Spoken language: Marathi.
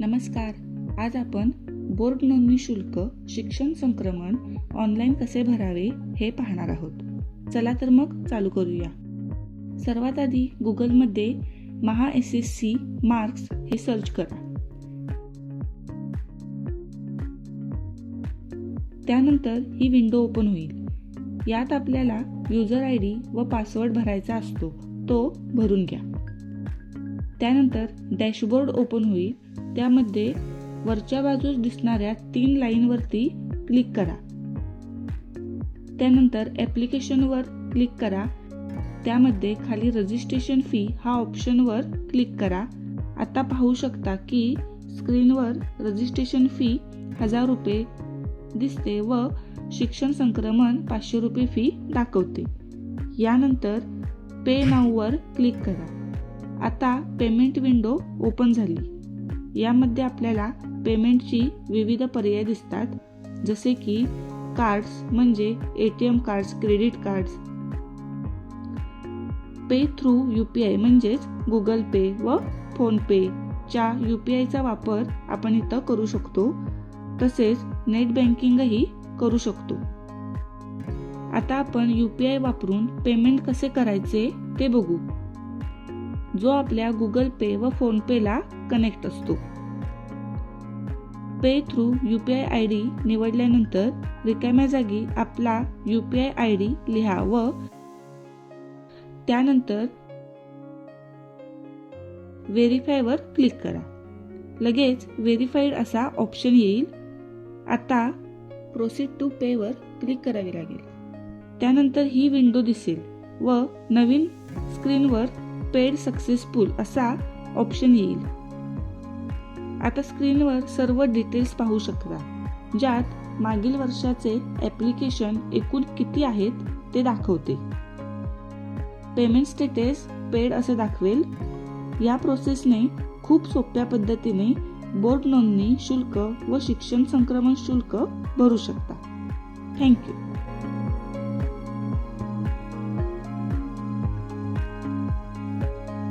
नमस्कार. आज आपण बोर्ड नोंदणी शुल्क शिक्षण संक्रमण ऑनलाईन कसे भरावे हे पाहणार आहोत. चला तर मग चालू करूया. सर्वात आधी गुगलमध्ये Maha S S C marks हे सर्च करा. त्यानंतर ही विंडो ओपन होईल. यात आपल्याला युजर आय डी व पासवर्ड भरायचा असतो तो भरून घ्या. त्यानंतर डॅशबोर्ड ओपन होईल. त्यामध्ये वरच्या बाजूस दिसणाऱ्या तीन लाईनवरती क्लिक करा. त्यानंतर ॲप्लिकेशनवर क्लिक करा. त्यामध्ये खाली रजिस्ट्रेशन फी हा ऑप्शनवर क्लिक करा. आता पाहू शकता की स्क्रीनवर रजिस्ट्रेशन फी हजार रुपये दिसते व शिक्षण संक्रमण पाचशे रुपये फी दाखवते. यानंतर पे नाववर क्लिक करा. आता पेमेंट विंडो ओपन झाली. यामध्ये आपल्याला पेमेंटची विविध पर्याय दिसतात. जसे की कार्ड्स म्हणजे A T M cards credit cards pay through U P I म्हणजेच गुगल पे व फोनपेच्या यू पी आयचा वापर आपण इथं करू शकतो. तसेच नेट बँकिंगही करू शकतो. आता आपण यू पी आय वापरून पेमेंट कसे करायचे ते बघू. जो आपल्या गुगल पे व फोनपेला कनेक्ट असतो. Pay through U P I I D निवडल्यानंतर रिकाम्या जागी आपला U P I I D लिहा व त्यानंतर व्हेरीफायवर क्लिक करा. लगेच व्हेरीफाईड असा ऑप्शन येईल. आता प्रोसीड टू पेवर क्लिक करावे लागेल. त्यानंतर ही विंडो दिसेल व नवीन स्क्रीनवर पेड सक्सेसफुल असा ऑप्शन येईल. आता स्क्रीनवर सर्व डिटेल्स पाहू शकता ज्यात मागील वर्षाचे ॲप्लिकेशन एकूण किती आहेत ते दाखवते. पेमेंट स्टेटस पेड असे दाखवेल. या प्रोसेसने खूप सोप्या पद्धतीने बोर्ड नोंदणी शुल्क व शिक्षण संक्रमण शुल्क भरू शकता. थँक्यू